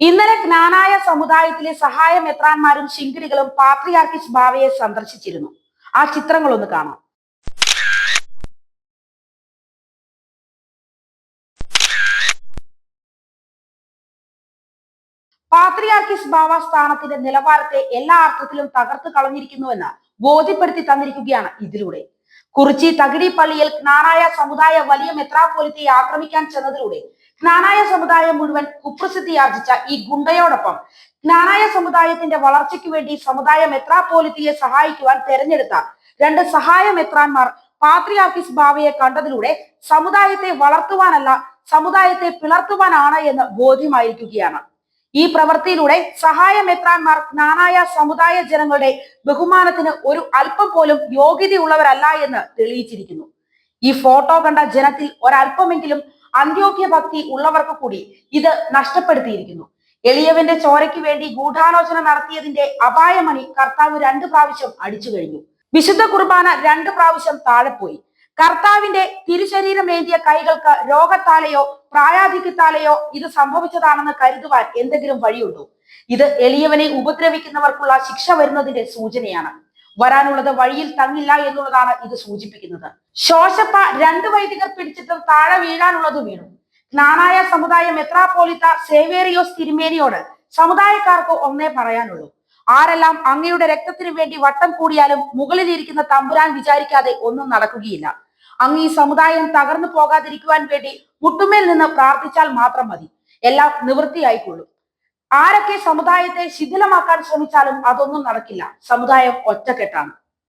ഇന്നലെ ജ്ഞാനായ സമുദായത്തിലെ സഹായ മെത്രാന്മാരും ശിങ്കിരികളും പാത്രിയാർക്കിസ് ബാവയെ സന്ദർശിച്ചിരുന്നു. ആ ചിത്രങ്ങളൊന്ന് കാണാം. പാത്രിയാർക്കിസ് ബാവ സ്ഥാനത്തിന്റെ നിലവാരത്തെ എല്ലാ അർത്ഥത്തിലും തകർത്ത് കളഞ്ഞിരിക്കുന്നുവെന്ന് ബോധ്യപ്പെടുത്തി തന്നിരിക്കുകയാണ് ഇതിലൂടെ. കുറിച്ചി തകിടി പള്ളിയിൽ ജ്ഞാനായ സമുദായ വലിയ മെത്രാപോലിത്തയെ ആക്രമിക്കാൻ ചെന്നതിലൂടെ ജ്ഞാനായ സമുദായം മുഴുവൻ കുപ്രസിദ്ധിയാർജിച്ച ഈ ഗുണ്ടയോടൊപ്പം ജ്ഞാനായ സമുദായത്തിന്റെ വളർച്ചയ്ക്ക് വേണ്ടി സമുദായ മെത്രാപോലിത്തയെ സഹായിക്കുവാൻ തെരഞ്ഞെടുത്ത രണ്ട് സഹായ മെത്രാന്മാർ പാത്രിയാർക്കിസ് ബാവയെ കണ്ടതിലൂടെ സമുദായത്തെ വളർത്തുവാനല്ല സമുദായത്തെ പിളർത്തുവാനാണ് എന്ന് ബോധ്യമായിരിക്കുകയാണ്. ഈ പ്രവൃത്തിയിലൂടെ സഹായ മെത്രാന്മാർ ജ്ഞാനായ സമുദായ ജനങ്ങളുടെ ബഹുമാനത്തിന് ഒരു അല്പം പോലും യോഗ്യതയുള്ളവരല്ല എന്ന് തെളിയിച്ചിരിക്കുന്നു. ഈ ഫോട്ടോ കണ്ട ജനത്തിൽ ഒരല്പമെങ്കിലും അന്ത്യോഗ്യ ഭക്തി ഉള്ളവർക്ക് കൂടി ഇത് നഷ്ടപ്പെടുത്തിയിരിക്കുന്നു. എളിയവന്റെ ചോരയ്ക്ക് വേണ്ടി ഗൂഢാലോചന നടത്തിയതിന്റെ അപായമണി കർത്താവ് രണ്ട് പ്രാവശ്യം അടിച്ചു കഴിഞ്ഞു. വിശുദ്ധ കുർബാന രണ്ട് പ്രാവശ്യം താഴെപ്പോയി കർത്താവിന്റെ തിരുശരീരമേന്തിയ കൈകൾക്ക് രോഗത്താലെയോ പ്രായാധിക്യത്താലെയോ ഇത് സംഭവിച്ചതാണെന്ന് കരുതുവാൻ എന്തെങ്കിലും വഴിയുണ്ടോ? ഇത് എളിയവനെ ഉപദ്രവിക്കുന്നവർക്കുള്ള ശിക്ഷ വരുന്നതിന്റെ സൂചനയാണ്. വരാനുള്ളത് വഴിയിൽ തങ്ങില്ല എന്നുള്ളതാണ് ഇത് സൂചിപ്പിക്കുന്നത്. ശോശപ്പ രണ്ട് വൈദികർ പിടിച്ചിട്ടും താഴെ വീഴാനുള്ളത് വീണു. ജ്ഞാനായ സമുദായ മെത്രാപോലിത്ത സേവേറിയോസ് തിരുമേനിയോട് സമുദായക്കാർക്ക് ഒന്നേ പറയാനുള്ളൂ. ആരെല്ലാം അങ്ങയുടെ രക്തത്തിനു വേണ്ടി വട്ടം കൂടിയാലും മുകളിലിരിക്കുന്ന തമ്പുരാൻ വിചാരിക്കാതെ ഒന്നും നടക്കുകയില്ല. അങ്ങ് ഈ സമുദായം തകർന്നു പോകാതിരിക്കുവാൻ വേണ്ടി മുട്ടുമേൽ നിന്ന് പ്രാർത്ഥിച്ചാൽ മാത്രം മതി. എല്ലാം നിവൃത്തിയായിക്കൊള്ളും. ആരൊക്കെ സമുദായത്തെ ശിഥിലമാക്കാൻ ശ്രമിച്ചാലും അതൊന്നും നടക്കില്ല. സമുദായം ഒറ്റക്കെട്ടാണ്.